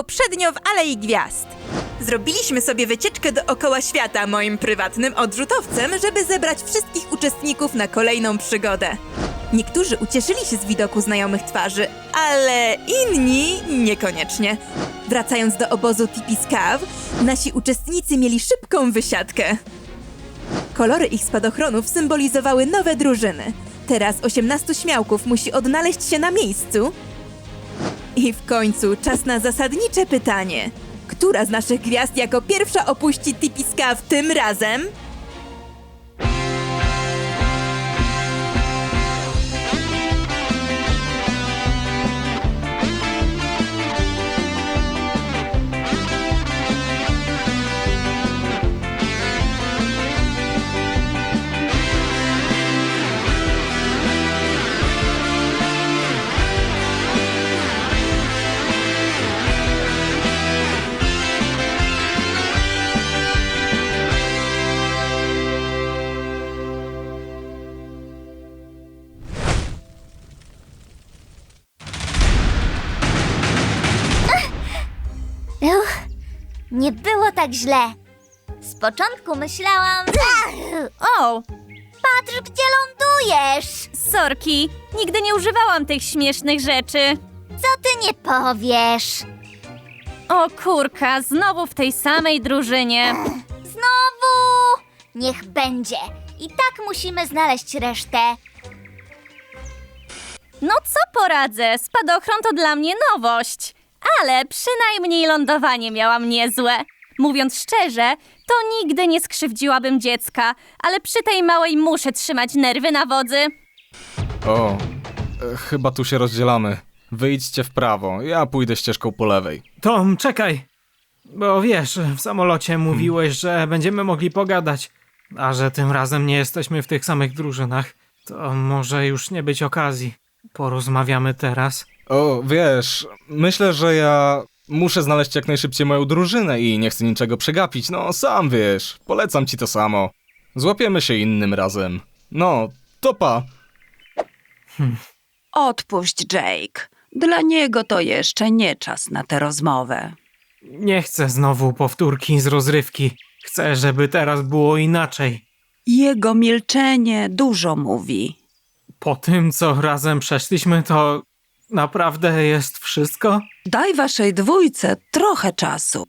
poprzednio w Alei Gwiazd. Zrobiliśmy sobie wycieczkę dookoła świata moim prywatnym odrzutowcem, żeby zebrać wszystkich uczestników na kolejną przygodę. Niektórzy ucieszyli się z widoku znajomych twarzy, ale inni niekoniecznie. Wracając do obozu Tipiskaw, nasi uczestnicy mieli szybką wysiadkę. Kolory ich spadochronów symbolizowały nowe drużyny. Teraz 18 śmiałków musi odnaleźć się na miejscu. I w końcu czas na zasadnicze pytanie. Która z naszych gwiazd jako pierwsza opuści Tipiskaw tym razem? Tak źle. Z początku myślałam. O, Patrz, gdzie lądujesz! sorki, nigdy nie używałam tych śmiesznych rzeczy. Co ty nie powiesz? O kurka, znowu w tej samej drużynie. Znowu! Niech będzie. I tak musimy znaleźć resztę. No co poradzę, spadochron to dla mnie nowość. Ale przynajmniej lądowanie miałam niezłe. Mówiąc szczerze, to nigdy nie skrzywdziłabym dziecka, ale przy tej małej muszę trzymać nerwy na wodzy. O, e, chyba tu się rozdzielamy. Wyjdźcie w prawo, ja pójdę ścieżką po lewej. Tom, czekaj. Bo wiesz, w samolocie mówiłeś, że będziemy mogli pogadać, a że tym razem nie jesteśmy w tych samych drużynach, to może już nie być okazji. Porozmawiamy teraz. O, wiesz, myślę, że ja muszę znaleźć jak najszybciej moją drużynę i nie chcę niczego przegapić. No, sam wiesz, polecam ci to samo. Złapiemy się innym razem. No, topa. Odpuść, Jake. Dla niego to jeszcze nie czas na tę rozmowę. Nie chcę znowu powtórki z rozrywki. Chcę, żeby teraz było inaczej. Jego milczenie dużo mówi. Po tym, co razem przeszliśmy, to naprawdę jest wszystko? Daj waszej dwójce trochę czasu.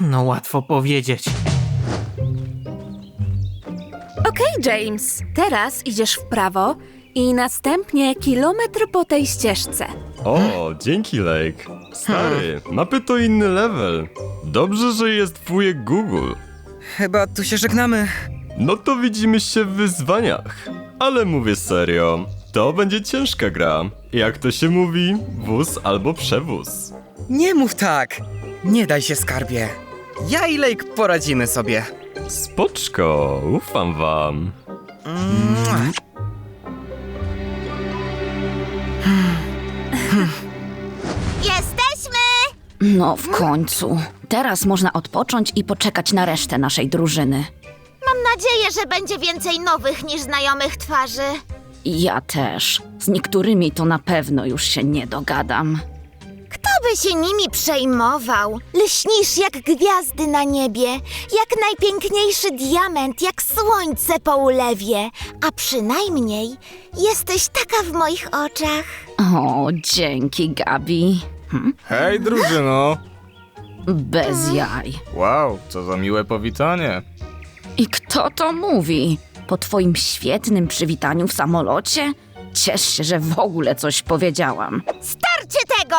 No łatwo powiedzieć. Okej, James, teraz idziesz w prawo i następnie kilometr po tej ścieżce. O, dzięki Lake. Stary, mapy to inny level. Dobrze, że jest wujek Google. Chyba tu się żegnamy. No to widzimy się w wyzwaniach. Ale mówię serio, to będzie ciężka gra. Jak to się mówi, wóz albo przewóz. Nie mów tak. Nie daj się skarbie. Ja i Lake poradzimy sobie. Spoczko, ufam wam. Mua. Jesteśmy! No w końcu. Teraz można odpocząć i poczekać na resztę naszej drużyny. Mam nadzieję, że będzie więcej nowych niż znajomych twarzy. Ja też. Z niektórymi to na pewno już się nie dogadam. Kto by się nimi przejmował? Lśnisz jak gwiazdy na niebie, jak najpiękniejszy diament, jak słońce po ulewie, a przynajmniej jesteś taka w moich oczach. O, dzięki, Gabi. Hm? Hej, drużyno! Bez jaj. Wow, co za miłe powitanie. I kto to mówi? Po twoim świetnym przywitaniu w samolocie? Ciesz się, że w ogóle coś powiedziałam. Starcie tego!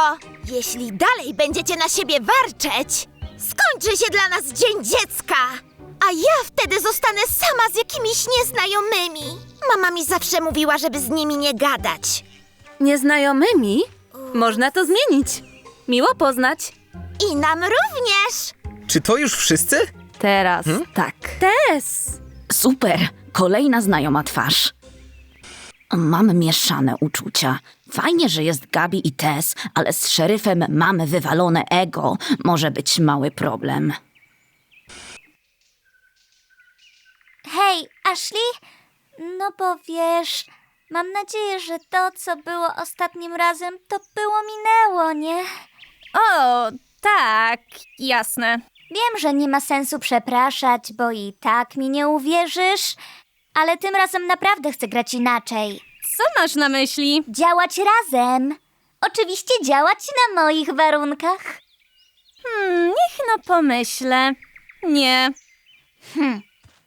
Jeśli dalej będziecie na siebie warczeć, skończy się dla nas Dzień Dziecka! A ja wtedy zostanę sama z jakimiś nieznajomymi. Mama mi zawsze mówiła, żeby z nimi nie gadać. Nieznajomymi? Można to zmienić. Miło poznać. I nam również! Czy to już wszyscy? Teraz tak. Tess! Super, kolejna znajoma twarz. Mam mieszane uczucia. Fajnie, że jest Gabi i Tess, ale z szeryfem mamy wywalone ego. Może być mały problem. Hej, Ashley? No bo wiesz, mam nadzieję, że to, co było ostatnim razem, to było minęło, nie? O, Tak, jasne. Wiem, że nie ma sensu przepraszać, bo i tak mi nie uwierzysz, ale tym razem naprawdę chcę grać inaczej. Co masz na myśli? Działać razem. Oczywiście działać na moich warunkach. Hmm, niech no pomyślę. Nie.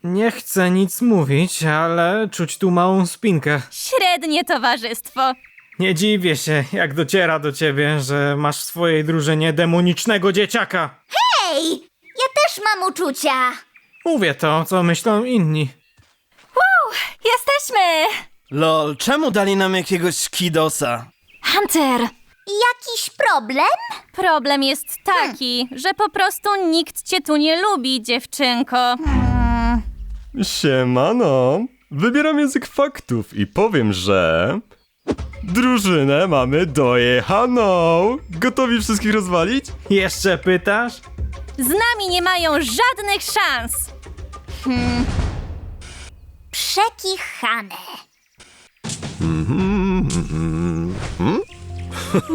Nie chcę nic mówić, ale czuć tu małą spinkę. Średnie towarzystwo. Nie dziwię się, jak dociera do ciebie, że masz w swojej drużynie demonicznego dzieciaka. Hej! Ja też mam uczucia! Mówię to, co myślą inni. Jesteśmy! Lol, czemu dali nam jakiegoś kidosa? Hunter! Jakiś problem? Problem jest taki, że po prostu nikt cię tu nie lubi, dziewczynko. Siemano. Wybieram język faktów i powiem, że... Drużynę mamy dojechaną! Gotowi wszystkich rozwalić? Jeszcze pytasz? Z nami nie mają żadnych szans. Przekichane.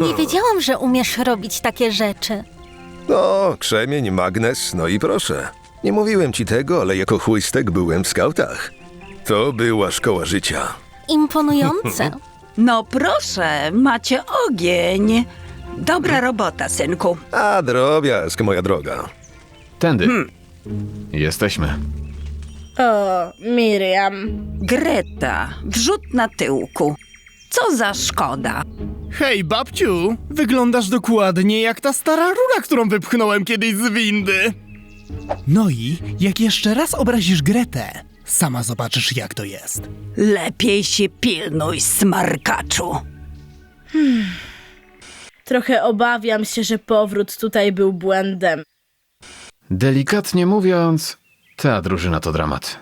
Nie wiedziałam, że umiesz robić takie rzeczy. No, krzemień, magnes, no i proszę. Nie mówiłem ci tego, ale jako chłystek byłem w skautach. To była szkoła życia. Imponujące. No proszę, macie ogień. Dobra robota, synku. A drobiazg, moja droga. Tędy. Jesteśmy. O, Miriam. Greta, wrzut na tyłku. Co za szkoda. Hej, babciu! Wyglądasz dokładnie jak ta stara rura, którą wypchnąłem kiedyś z windy. No i jak jeszcze raz obrazisz Gretę, sama zobaczysz jak to jest. Lepiej się pilnuj, smarkaczu. Trochę obawiam się, że powrót tutaj był błędem. Delikatnie mówiąc, ta drużyna to dramat.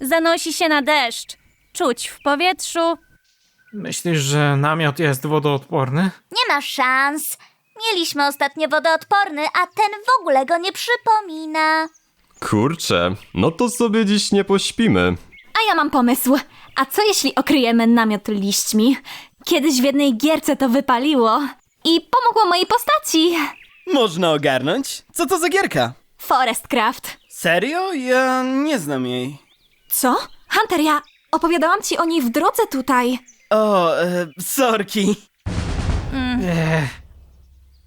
Zanosi się na deszcz. Czuć w powietrzu. Myślisz, że namiot jest wodoodporny? Nie ma szans. Mieliśmy ostatnio wodoodporny, a ten w ogóle go nie przypomina. Kurczę, no to sobie dziś nie pośpimy. A ja mam pomysł. A co jeśli okryjemy namiot liśćmi? Kiedyś w jednej gierce to wypaliło i pomogło mojej postaci. Można ogarnąć? Co to za gierka? Forestcraft. Serio? Ja nie znam jej. Co? Hunter, ja opowiadałam ci o niej w drodze tutaj. O, e, sorki. Ech,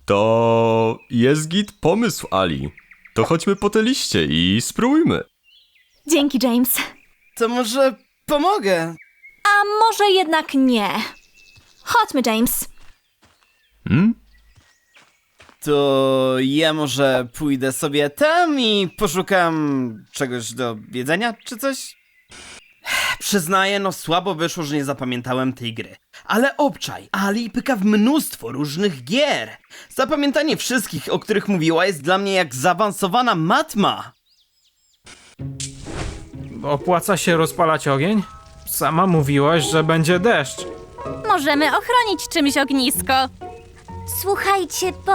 To jest git pomysł, Ali. To chodźmy po te liście i spróbujmy. Dzięki, James. To może pomogę. A może jednak nie. Chodźmy, James. Hmm? To ja może pójdę sobie tam i poszukam czegoś do jedzenia czy coś? Przyznaję, no słabo wyszło, że nie zapamiętałem tej gry. Ale obczaj, Ali pyka w mnóstwo różnych gier. Zapamiętanie wszystkich, o których mówiła, jest dla mnie jak zaawansowana matma. opłaca się rozpalać ogień? Sama mówiłaś, że będzie deszcz. Możemy ochronić czymś ognisko. Słuchajcie, bo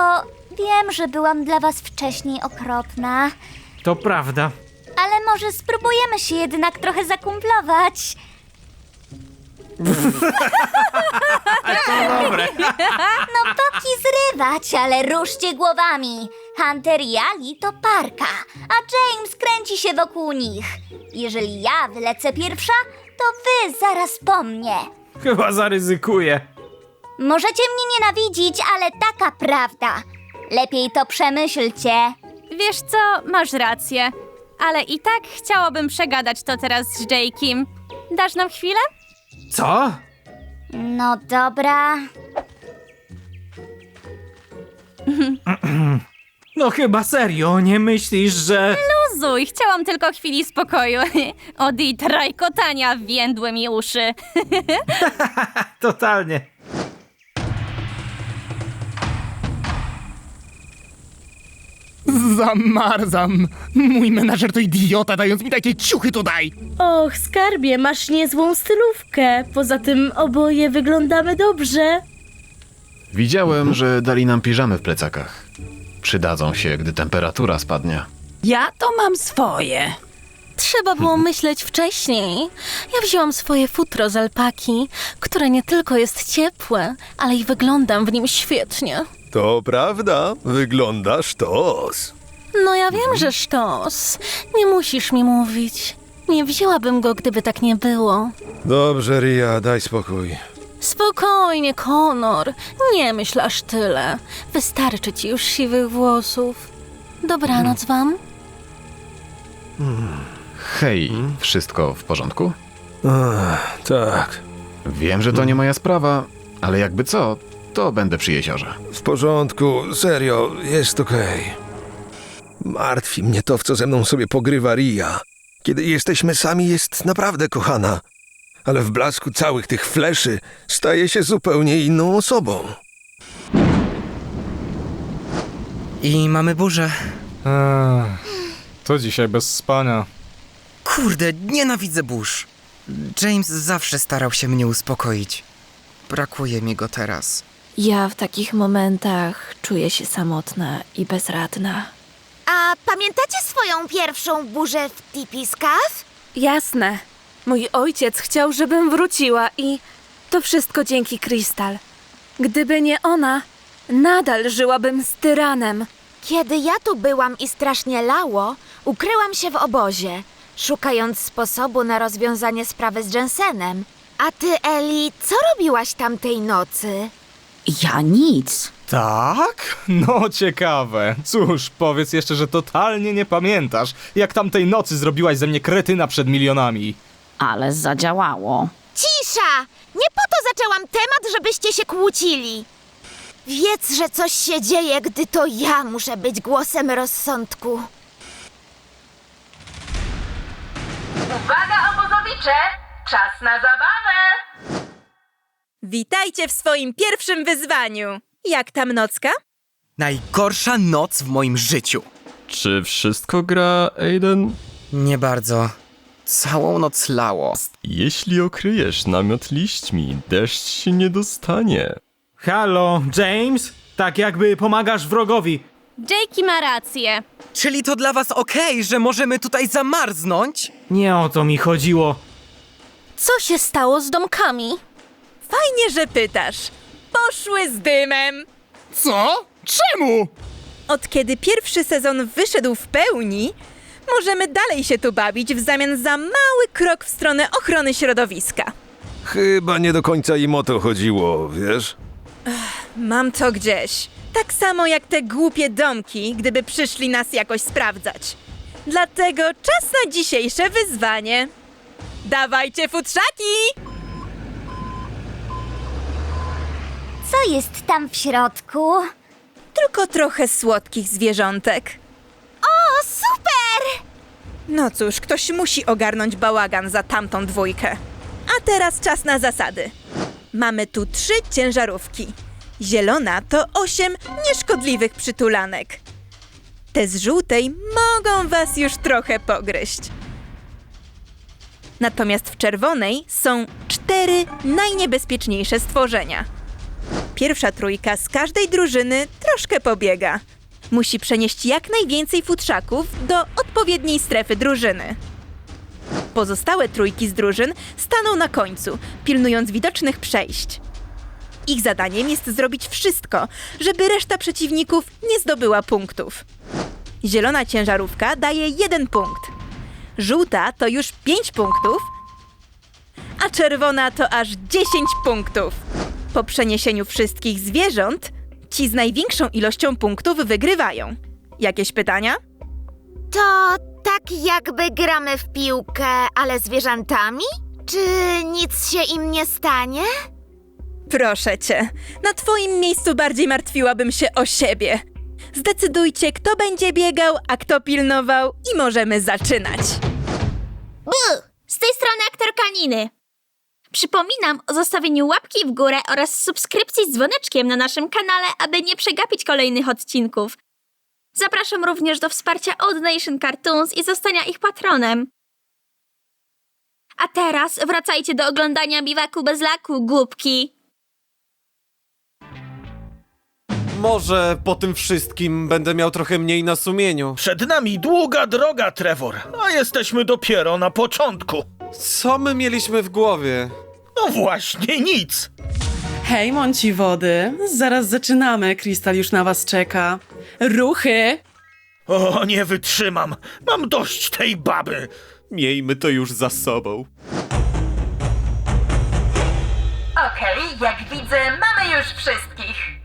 wiem, że byłam dla was wcześniej okropna, To prawda. ale może spróbujemy się jednak trochę zakumplować. Dobre. No boki zrywać, ale ruszcie głowami. Hunter i Ali to parka, a James kręci się wokół nich. Jeżeli ja wylecę pierwsza, to wy zaraz po mnie. Chyba zaryzykuję. Możecie mnie nienawidzić, ale taka prawda. Lepiej to przemyślcie. Wiesz co, masz rację. Ale i tak chciałabym przegadać to teraz z Jake'im. Dasz nam chwilę? Co? No dobra. No chyba serio, nie myślisz, że... Luzuj, chciałam tylko chwili spokoju. Od jej trajkotania więdły mi uszy. Totalnie. Zamarzam. Mój menadżer to idiota, dając mi takie ciuchy tutaj. Och, skarbie, masz niezłą stylówkę. Poza tym oboje wyglądamy dobrze. Widziałem, że dali nam piżamy w plecakach. Przydadzą się, gdy temperatura spadnie. Ja to mam swoje. Trzeba było myśleć wcześniej. Ja wzięłam swoje futro z alpaki, które nie tylko jest ciepłe, ale i wyglądam w nim świetnie. To prawda, wyglądasz tos. No ja wiem, że sztos. Nie musisz mi mówić. Nie wzięłabym go, gdyby tak nie było. Dobrze, Ria, daj spokój. Spokojnie, Konor. Nie myśl aż tyle. Wystarczy ci już siwych włosów. Dobranoc wam. Hej, wszystko w porządku? Ach, tak. Wiem, że to nie moja sprawa, ale jakby co, to będę przy jeziorze. W porządku, serio, jest okej. Martwi mnie to, w co ze mną sobie pogrywa Ria. Kiedy jesteśmy sami, jest naprawdę kochana. Ale w blasku całych tych fleszy staje się zupełnie inną osobą. I mamy burzę. Ech, to dzisiaj bez spania. Kurde, nienawidzę burz. James zawsze starał się mnie uspokoić. Brakuje mi go teraz. Ja w takich momentach czuję się samotna i bezradna. A pamiętacie swoją pierwszą burzę w Tipiskaw? Jasne. Mój ojciec chciał, żebym wróciła i to wszystko dzięki Krystal. Gdyby nie ona, nadal żyłabym z tyranem. Kiedy ja tu byłam i strasznie lało, ukryłam się w obozie, szukając sposobu na rozwiązanie sprawy z Jensenem. A ty, Eli, co robiłaś tamtej nocy? Ja nic. Tak? No ciekawe. Cóż, powiedz jeszcze, że totalnie nie pamiętasz, jak tamtej nocy zrobiłaś ze mnie kretyna przed milionami. Ale zadziałało. Cisza! Nie po to zaczęłam temat, żebyście się kłócili. Wiedz, że coś się dzieje, gdy to ja muszę być głosem rozsądku. Uwaga, obozowicze! Czas na zabawę! Witajcie w swoim pierwszym wyzwaniu. Jak tam nocka? Najgorsza noc w moim życiu. Czy wszystko gra, Aiden? Nie bardzo. Całą noc lało. Jeśli okryjesz namiot liśćmi, deszcz się nie dostanie. Halo, James? Tak jakby pomagasz wrogowi. Jakey ma rację. Czyli to dla was okej, że możemy tutaj zamarznąć? Nie o to mi chodziło. Co się stało z domkami? Fajnie, że pytasz. Poszły z dymem. Co? Czemu? Od kiedy pierwszy sezon wyszedł w pełni, możemy dalej się tu bawić w zamian za mały krok w stronę ochrony środowiska. Chyba nie do końca im o to chodziło, wiesz? Mam to gdzieś. Tak samo jak te głupie domki, gdyby przyszli nas jakoś sprawdzać. Dlatego czas na dzisiejsze wyzwanie. Dawajcie futrzaki! Co jest tam w środku? Tylko trochę słodkich zwierzątek. O, super! No cóż, ktoś musi ogarnąć bałagan za tamtą dwójkę. A teraz czas na zasady. Mamy tu trzy ciężarówki. Zielona to osiem nieszkodliwych przytulanek. Te z żółtej mogą was już trochę pogryźć. Natomiast w czerwonej są cztery najniebezpieczniejsze stworzenia. Pierwsza trójka z każdej drużyny troszkę pobiega. Musi przenieść jak najwięcej futrzaków do odpowiedniej strefy drużyny. Pozostałe trójki z drużyn staną na końcu, pilnując widocznych przejść. Ich zadaniem jest zrobić wszystko, żeby reszta przeciwników nie zdobyła punktów. Zielona ciężarówka daje jeden punkt. Żółta to już 5 punktów, a czerwona to aż 10 punktów. Po przeniesieniu wszystkich zwierząt, ci z największą ilością punktów wygrywają. Jakieś pytania? To tak jakby gramy w piłkę, ale zwierzętami? Czy nic się im nie stanie? Proszę cię, na twoim miejscu bardziej martwiłabym się o siebie. Zdecydujcie, kto będzie biegał, a kto pilnował i możemy zaczynać. Bu! Z tej strony aktorka Niny. Przypominam o zostawieniu łapki w górę oraz subskrypcji z dzwoneczkiem na naszym kanale, aby nie przegapić kolejnych odcinków. Zapraszam również do wsparcia Odd Nation Cartoons i zostania ich patronem. A teraz wracajcie do oglądania biwaku bez laku, głupki. Może po tym wszystkim będę miał trochę mniej na sumieniu. Przed nami długa droga, Trevor, a jesteśmy dopiero na początku. Co my mieliśmy w głowie? No właśnie nic. Hej, mąci wody. Zaraz zaczynamy. Krystal już na was czeka. Ruchy! O, nie wytrzymam. Mam dość tej baby. Miejmy to już za sobą. Okej, jak widzę, mamy już wszystkich.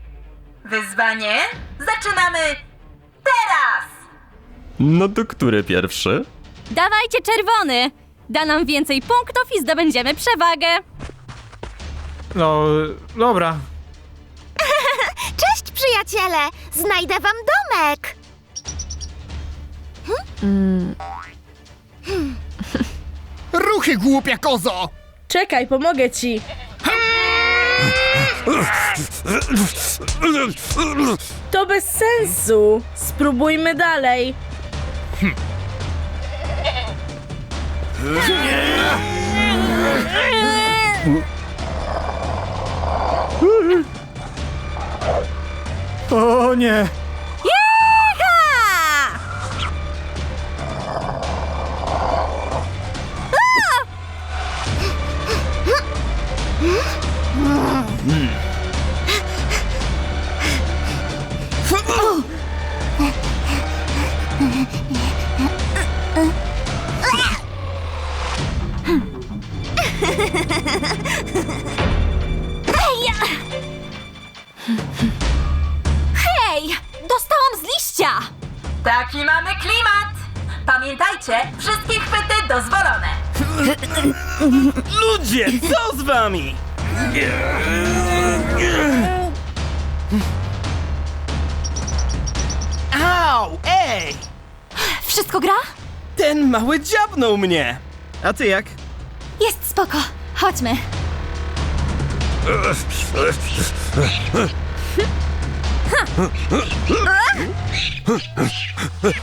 Wyzwanie zaczynamy teraz! No to które pierwsze? Dawajcie czerwony! Da nam więcej punktów i zdobędziemy przewagę. No, dobra. Cześć, przyjaciele! Znajdę wam domek! Ruchy, głupia kozo! Czekaj, pomogę ci. To bez sensu. Spróbujmy dalej. O nie! Dziabnął mnie! A ty jak? Jest spoko. Chodźmy.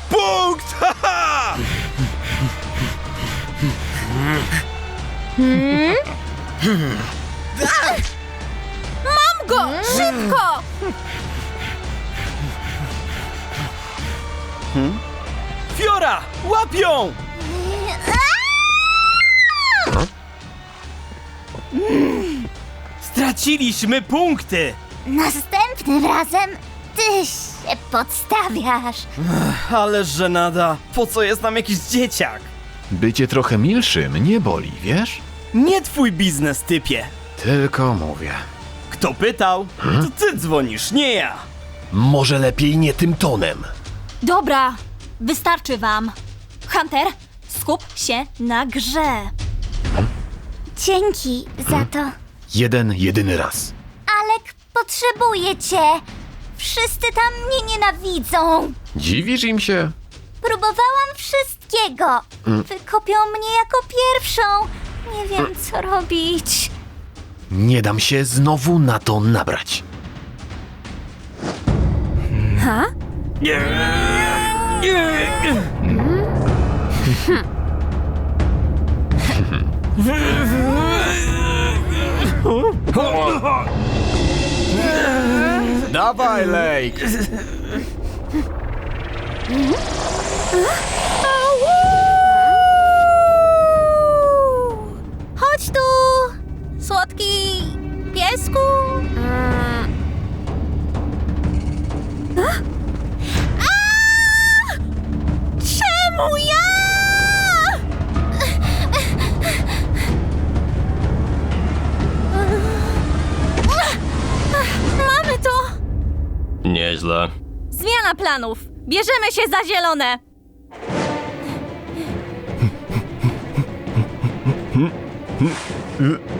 Punkt! Mam go! Szybko! Fiora! Łapią! Straciliśmy punkty! Następnym razem ty się podstawiasz. Ale żenada, po co jest nam jakiś dzieciak? Bycie trochę milszym nie boli, wiesz? Nie twój biznes, typie. Tylko mówię. Kto pytał? To ty dzwonisz, nie ja. Może lepiej nie tym tonem. Dobra, wystarczy wam. Hunter, skup się na grze. Dzięki za to. Jeden, jedyny raz. Alek potrzebuje cię. Wszyscy tam mnie nienawidzą. Dziwisz im się? Próbowałam wszystkiego. Mm. Wykopią mnie jako pierwszą. Nie wiem, co robić. Nie dam się znowu na to nabrać. Ha? Dawaj, Lake! Uh, Bierzemy się za zielone.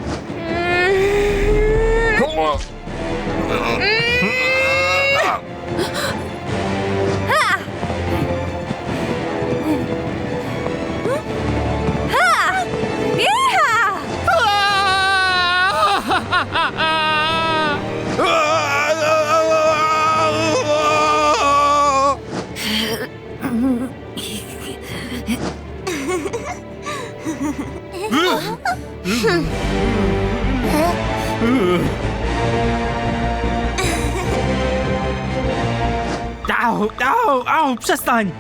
Au, au, au, przestań!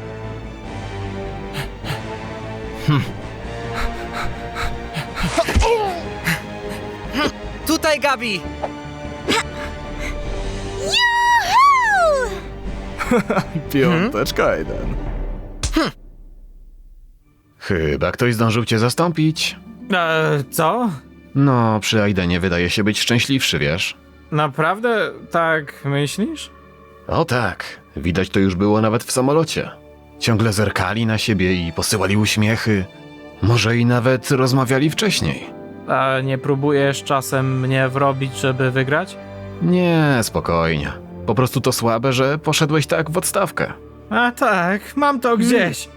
Tutaj, Gabi! Juhu! Piąteczka jeden. Hmm? Chyba ktoś zdążył cię zastąpić. E, co? No, przy Aidenie wydaje się być szczęśliwszy, wiesz? Naprawdę tak myślisz? O tak, widać to już było nawet w samolocie. Ciągle zerkali na siebie i posyłali uśmiechy. Może i nawet rozmawiali wcześniej. A nie próbujesz czasem mnie wrobić, żeby wygrać? Nie, spokojnie. Po prostu to słabe, że poszedłeś tak w odstawkę. A tak, mam to gdzieś.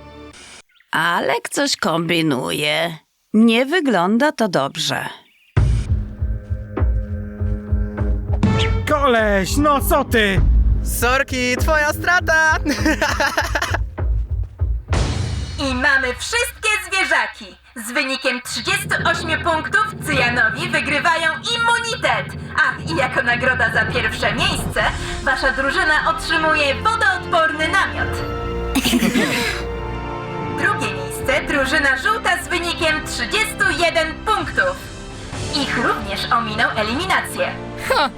Alek coś kombinuje. Nie wygląda to dobrze. Koleś, no co ty? Sorki, twoja strata! I mamy wszystkie zwierzaki. Z wynikiem 38 punktów Cyjanowi wygrywają immunitet. A i jako nagroda za pierwsze miejsce wasza drużyna otrzymuje wodoodporny namiot. Drugie miejsce drużyna żółta z wynikiem 31 punktów. Ich również ominął eliminację. Ha!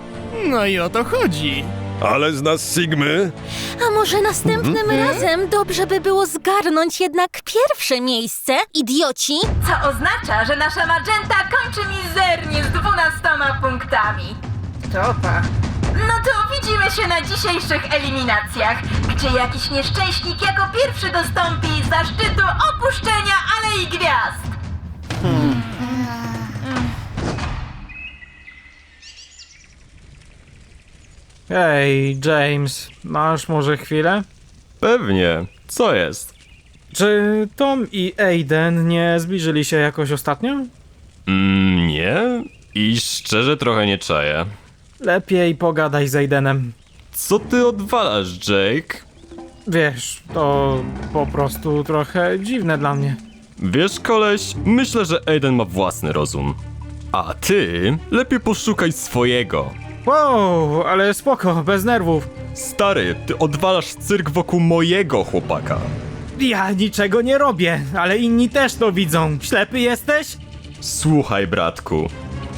No i o to chodzi. Ale z nas Sigmy? A może następnym razem dobrze by było zgarnąć jednak pierwsze miejsce, idioci? Co oznacza, że nasza Magenta kończy mizernie z 12 punktami. Topa. No to widzimy się na dzisiejszych eliminacjach, gdzie jakiś nieszczęśnik jako pierwszy dostąpi zaszczytu opuszczenia Alei Gwiazd. Hej, James, masz może chwilę? Pewnie. Co jest? Czy Tom i Aiden nie zbliżyli się jakoś ostatnio? Mm, nie. I szczerze trochę nie czaję. Lepiej pogadaj z Aidenem. Co ty odwalasz, Jake? Wiesz, to po prostu trochę dziwne dla mnie. Wiesz, koleś, myślę, że Aiden ma własny rozum. A ty lepiej poszukaj swojego. Wow, ale spoko, bez nerwów. Stary, ty odwalasz cyrk wokół mojego chłopaka. Ja niczego nie robię, ale inni też to widzą. Ślepy jesteś? Słuchaj, bratku,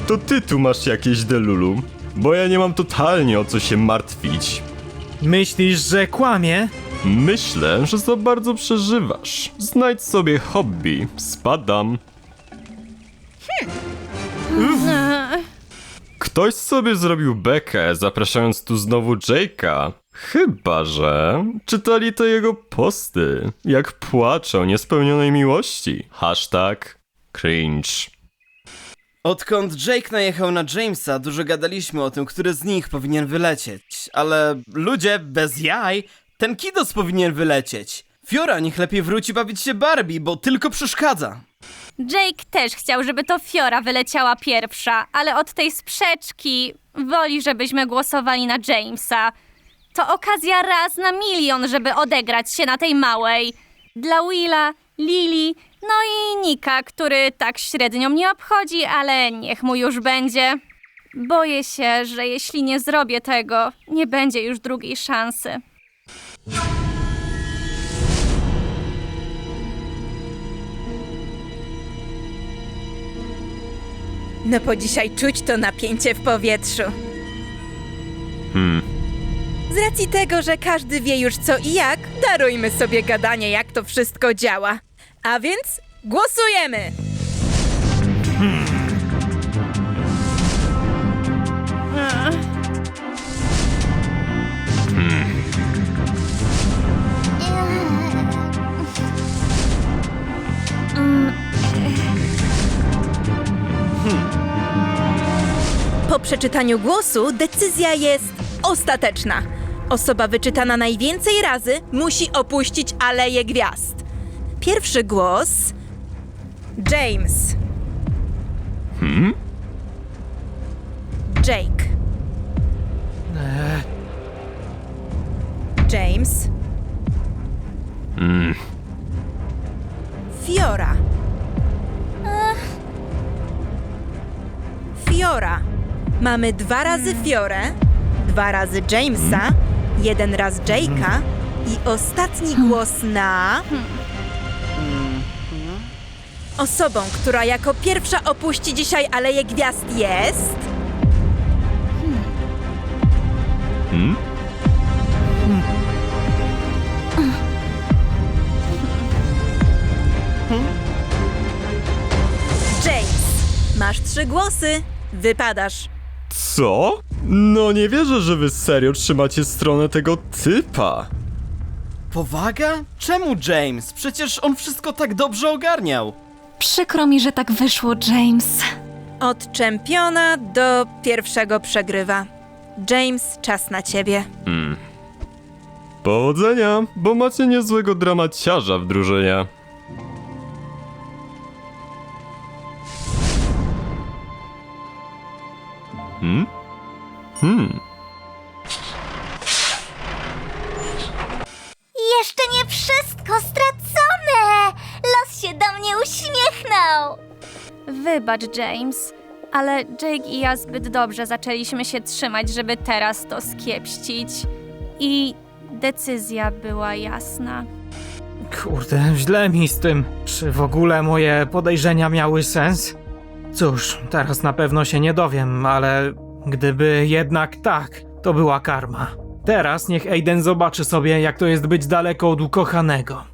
to ty tu masz jakieś delulu, bo ja nie mam totalnie o co się martwić. Myślisz, że kłamie? Myślę, że za bardzo przeżywasz. Znajdź sobie hobby. Spadam. Ktoś sobie zrobił bekę, zapraszając tu znowu Jake'a. Chyba, że czytali te jego posty, jak płacze o niespełnionej miłości. Hashtag cringe. Odkąd Jake najechał na Jamesa, dużo gadaliśmy o tym, który z nich powinien wylecieć. Ale ludzie, bez jaj, ten Kidos powinien wylecieć. Fiora niech lepiej wróci bawić się Barbie, bo tylko przeszkadza. Jake też chciał, żeby to Fiora wyleciała pierwsza, ale od tej sprzeczki woli, żebyśmy głosowali na Jamesa. To okazja raz na milion, żeby odegrać się na tej małej. Dla Willa, Lily, no i Nika, który tak średnio mnie obchodzi, ale niech mu już będzie. Boję się, że jeśli nie zrobię tego, nie będzie już drugiej szansy. No po dzisiaj czuć to napięcie w powietrzu. Hmm. Z racji tego, że każdy wie już co i jak, darujmy sobie gadanie, jak to wszystko działa. A więc głosujemy! Po przeczytaniu głosu decyzja jest ostateczna. Osoba wyczytana najwięcej razy musi opuścić Aleję Gwiazd. Pierwszy głos. James. Hmm? Jake. James. Mm. Fiora. Fiora. Mamy dwa razy Fiorę, dwa razy Jamesa, jeden raz Jake'a I ostatni głos na... Osobą, która jako pierwsza opuści dzisiaj Aleję Gwiazd jest... Hmm? James. Masz trzy głosy. Wypadasz. Co? No nie wierzę, że wy serio trzymacie stronę tego typa. Powaga? Czemu James? Przecież on wszystko tak dobrze ogarniał. Przykro mi, że tak wyszło, James. Od czempiona do pierwszego przegrywa. James, czas na ciebie. Hmm. Powodzenia, bo macie niezłego dramaciarza w drużynie. Hmm? Hmm. Wybacz, James, ale Jake i ja zbyt dobrze zaczęliśmy się trzymać, żeby teraz to skiepścić. I decyzja była jasna. Kurde, źle mi z tym. Czy w ogóle moje podejrzenia miały sens? Cóż, teraz na pewno się nie dowiem, ale gdyby jednak tak, to była karma. Teraz niech Aiden zobaczy sobie, jak to jest być daleko od ukochanego.